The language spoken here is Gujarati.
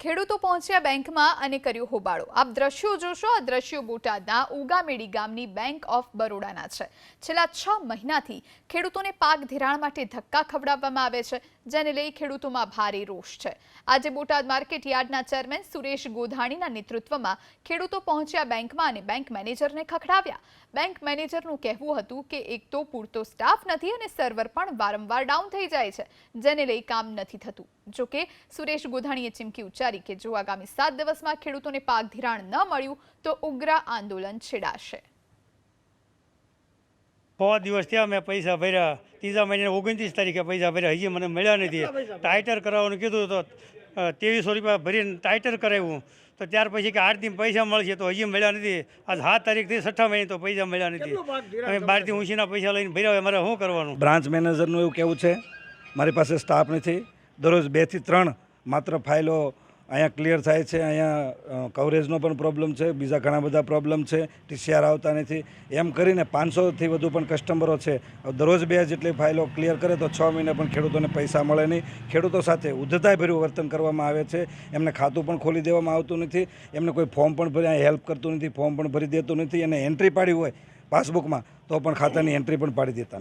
ખેડૂતો પહોંચ્યા બેંકમાં અને કર્યો હોબાળો. આપ દ્રશ્યો જોશો, આ દ્રશ્યો બોટાદના ઉગામેડી ગામની બેંક ઓફ બરોડાના છે. છેલ્લા છ મહિનાથી ખેડૂતોને પાક ધિરાણ માટે ધક્કા ખવડાવવામાં આવે છે. જેને લઈ ખેડૂતોમાં ભારે રોષ છે. આજે બોટાદ માર્કેટ યાર્ડના ચેરમેન સુરેશ ગોધાણીના નેતૃત્વમાં ખેડૂતો પહોંચ્યા બેંકમાં અને બેંક મેનેજરને ખખડાવ્યા. બેંક મેનેજરનું કહેવું હતું કે એક તો પૂરતો સ્ટાફ નથી અને સર્વર પણ વારંવાર ડાઉન થઈ જાય છે, જેને લઈ કામ નથી થતું. જોકે સુરેશ ગોધાણીએ ચીમકી ઉચ્ચારી કે જો આગામી સાત દિવસમાં ખેડૂતોને પાક ધિરાણ ન મળ્યું, તો ઉગ્ર આંદોલન છેડાશે. છ દિવસ થયા મેં પૈસા ભર્યા. ત્રીજા મહિને ઓગણત્રીસ તારીખે પૈસા ભર્યા. હજી મને મળ્યા નથી. ટાઈટર કરાવવાનું કીધું તો ત્રેવીસો રૂપિયા ભરીને ટાઈટર કરાવ્યું. તો ત્યાર પછી કે આઠ દિન પૈસા મળશે તો હજી મળ્યા નથી. આજ સાત તારીખથી છઠ્ઠા મહિને તો પૈસા મળ્યા નથી. અમે બહારથી ઊંચીના પૈસા લઈને ભર્યા હોય મારે શું કરવાનું? બ્રાન્ચ મેનેજરનું એવું કહેવું છે મારી પાસે સ્ટાફ નથી. દરરોજ બેથી ત્રણ માત્ર ફાઇલો અહીંયા ક્લિયર થાય છે, અહીંયા કવરેજનો પણ પ્રોબ્લેમ છે, બીજા ઘણા બધા પ્રોબ્લેમ છે ટીસીઆર આવતા નથી. એમ કરીને પાંચસોથી વધુ પણ કસ્ટમરો છે. દરરોજ બે જેટલી ફાઇલો ક્લિયર કરે તો છ મહિને પણ ખેડૂતોને પૈસા મળે નહીં. ખેડૂતો સાથે ઉદ્ધતાભર્યું વર્તન કરવામાં આવે છે. એમને ખાતું પણ ખોલી દેવામાં આવતું નથી. એમને કોઈ ફોર્મ પણ ભરી હેલ્પ કરતું નથી ફોર્મ પણ ભરી દેતું નથી. અને એન્ટ્રી પાડી હોય પાસબુકમાં તો પણ ખાતાની એન્ટ્રી પણ પાડી દેતા